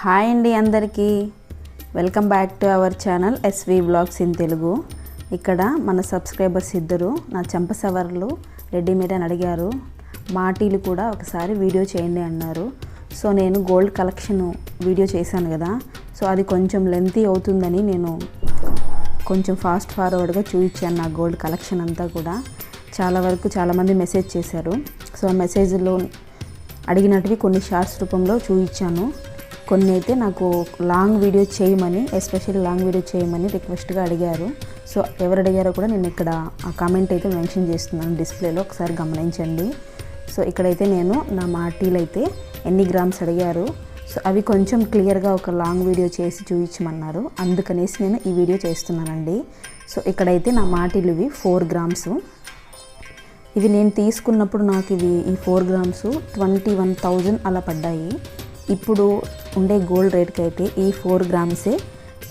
Hi అండి అందరికీ. Welcome back to our channel SV blogs in Telugu. ఇక్కడ మన సబ్స్క్రైబర్స్ ఇద్దరు నా చెంపసవర్లు రెడీమేడ్ అని అడిగారు. మాటీలు కూడా ఒకసారి వీడియో చేయండి అన్నారు. సో నేను గోల్డ్ కలెక్షన్ వీడియో చేశాను కదా. సో అది కొంచెం లెంతీ అవుతుందని నేను కొంచెం ఫాస్ట్ ఫార్వర్డ్గా చూపించాను నా గోల్డ్ కలెక్షన్ అంతా కూడా. చాలా వరకు చాలామంది మెసేజ్ చేశారు. సో ఆ మెసేజ్లో అడిగినట్టువి కొన్ని షార్ట్స్ రూపంలో చూపించాను. కొన్ని అయితే నాకు లాంగ్ వీడియో చేయమని ఎస్పెషల్లీ లాంగ్ వీడియో చేయమని రిక్వెస్ట్గా అడిగారు. సో ఎవరు అడిగారో కూడా నేను ఇక్కడ ఆ కామెంట్ అయితే మెన్షన్ చేస్తున్నాను డిస్ప్లేలో. ఒకసారి గమనించండి. సో ఇక్కడైతే నేను నా మాటీలు అయితే ఎన్ని గ్రామ్స్ అడిగారు. సో అవి కొంచెం క్లియర్గా ఒక లాంగ్ వీడియో చేసి చూపించమన్నారు. అందుకనేసి నేను ఈ వీడియో చేస్తున్నానండి. సో ఇక్కడైతే నా మాటీలు ఇవి ఫోర్ గ్రామ్స్. ఇవి నేను తీసుకున్నప్పుడు నాకు ఇవి ఈ four grams twenty one thousand అలా పడ్డాయి. ఇప్పుడు ఉండే గోల్డ్ రేట్కి అయితే ఈ ఫోర్ గ్రామ్సే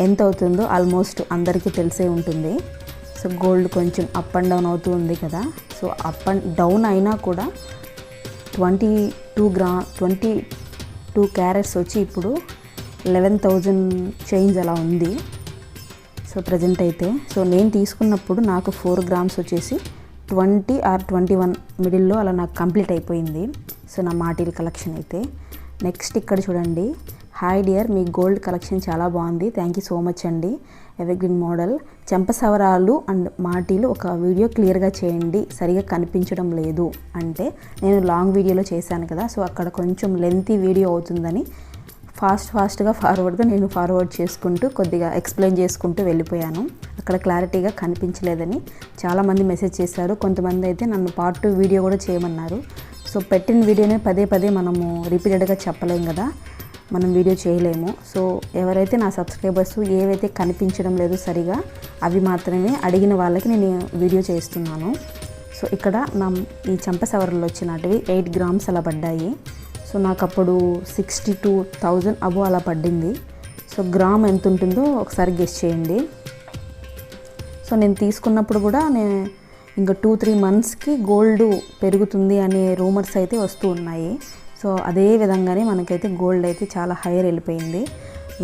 ఎంత అవుతుందో ఆల్మోస్ట్ అందరికీ తెలిసే ఉంటుంది. సో గోల్డ్ కొంచెం అప్ అండ్ డౌన్ అవుతూ ఉంది కదా. సో అప్ అండ్ డౌన్ అయినా కూడా twenty two gram twenty two carats వచ్చి ఇప్పుడు లెవెన్ థౌజండ్ చేంజ్ అలా ఉంది. సో ప్రజెంట్ అయితే. సో నేను తీసుకున్నప్పుడు నాకు ఫోర్ గ్రామ్స్ వచ్చేసి ట్వంటీ ఆర్ ట్వంటీ వన్ మిడిల్లో అలా నాకు కంప్లీట్ అయిపోయింది. సో నా మాటీల కలెక్షన్ అయితే. నెక్స్ట్ ఇక్కడ చూడండి. హాయ్ డియర్ మీ గోల్డ్ కలెక్షన్ చాలా బాగుంది. థ్యాంక్ యూ సో మచ్ అండి. ఎవర్గ్రీన్ మోడల్ చెంపసవరాలు అండ్ మాటీలు ఒక వీడియో క్లియర్గా చేయండి. సరిగా కనిపించడం లేదు. అంటే నేను లాంగ్ వీడియోలో చేశాను కదా సో అక్కడ కొంచెం లెంతీ వీడియో అవుతుందని ఫాస్ట్ ఫాస్ట్గా ఫార్వర్డ్గా నేను ఫార్వర్డ్ చేసుకుంటూ కొద్దిగా ఎక్స్ప్లెయిన్ చేసుకుంటూ వెళ్ళిపోయాను. అక్కడ క్లారిటీగా కనిపించలేదని చాలామంది మెసేజ్ చేశారు. కొంతమంది అయితే నన్ను పార్ట్ టూ వీడియో కూడా చేయమన్నారు. సో పెట్టిన వీడియోనే పదే పదే మనము రిపీటెడ్గా చెప్పలేం కదా. మనం వీడియో చేయలేము. సో ఎవరైతే నా సబ్స్క్రైబర్స్ ఏవైతే కనిపించడం లేదు సరిగా అవి మాత్రమే అడిగిన వాళ్ళకి నేను వీడియో చేస్తున్నాను. సో ఇక్కడ నా ఈ చెంప సవరలు వచ్చినటివి ఎయిట్ గ్రామ్స్ అలా పడ్డాయి. సో నాకు అప్పుడు సిక్స్టీ టూ థౌజండ్ అబో అలా పడింది సో గ్రామ్ ఎంత ఉంటుందో ఒకసారి గెస్ట్ చేయండి. సో నేను తీసుకున్నప్పుడు కూడా నేను ఇంకా టూ త్రీ మంత్స్కి గోల్డ్ పెరుగుతుంది అనే రూమర్స్ అయితే వస్తూ ఉన్నాయి. సో అదే విధంగానే మనకైతే గోల్డ్ అయితే చాలా హైయర్ వెళ్ళిపోయింది.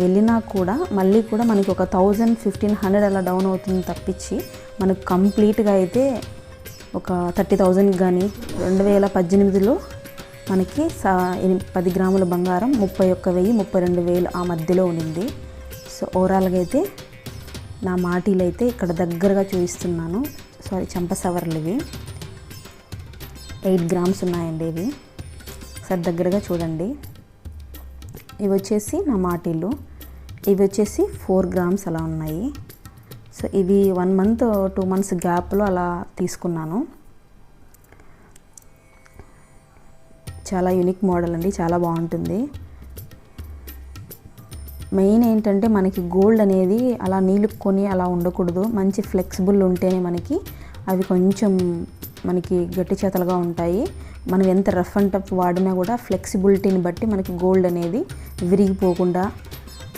వెళ్ళినా కూడా మళ్ళీ కూడా మనకి ఒక థౌజండ్ ఫిఫ్టీన్ హండ్రెడ్ అలా డౌన్ అవుతుంది తప్పించి మనకు కంప్లీట్గా అయితే ఒక థర్టీ థౌజండ్ కానీ రెండు వేల పద్దెనిమిదిలో మనకి సా పది గ్రాముల బంగారం ముప్పై ఒక్క వెయ్యి ముప్పై రెండు వేలు ఆ మధ్యలో ఉండింది. సో ఓవరాల్గా అయితే నా మాటీలు అయితే ఇక్కడ దగ్గరగా చూపిస్తున్నాను. సారీ చంపసవర్లు ఇవి ఎయిట్ గ్రామ్స్ ఉన్నాయండి ఇవి. ఒకసారి దగ్గరగా చూడండి. ఇవి వచ్చేసి నా మాటీలు ఇవి వచ్చేసి ఫోర్ గ్రామ్స్ అలా ఉన్నాయి. సో ఇవి వన్ మంత్ టూ మంత్స్ గ్యాప్లో అలా తీసుకున్నాను. చాలా యూనిక్ మోడల్ అండి చాలా బాగుంటుంది. మెయిన్ ఏంటంటే మనకి గోల్డ్ అనేది అలా నీలుక్కొని అలా ఉండకూడదు. మంచి ఫ్లెక్సిబుల్ ఉంటేనే మనకి అవి కొంచెం మనకి గట్టి చేతలుగా ఉంటాయి. మనం ఎంత రఫ్ అండ్ టఫ్ వాడినా కూడా ఫ్లెక్సిబిలిటీని బట్టి మనకి గోల్డ్ అనేది విరిగిపోకుండా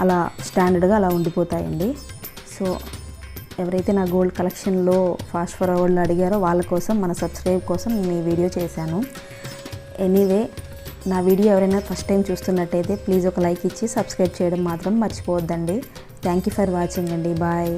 అలా స్టాండర్డ్గా అలా ఉండిపోతాయండి. సో ఎవరైతే నా గోల్డ్ కలెక్షన్లో ఫాస్ట్ ఫార్వర్డ్లో అడిగారో వాళ్ళ కోసం మన సబ్స్క్రైబ్ కోసం నేను ఈ వీడియో చేశాను. ఎనీవే నా వీడియో ఎవరైనా ఫస్ట్ టైం చూస్తున్నట్టయితే ప్లీజ్ ఒక లైక్ ఇచ్చి సబ్స్క్రైబ్ చేయడం మాత్రం మర్చిపోవద్దండి. థ్యాంక్ యూ ఫర్ వాచింగ్ అండి. బాయ్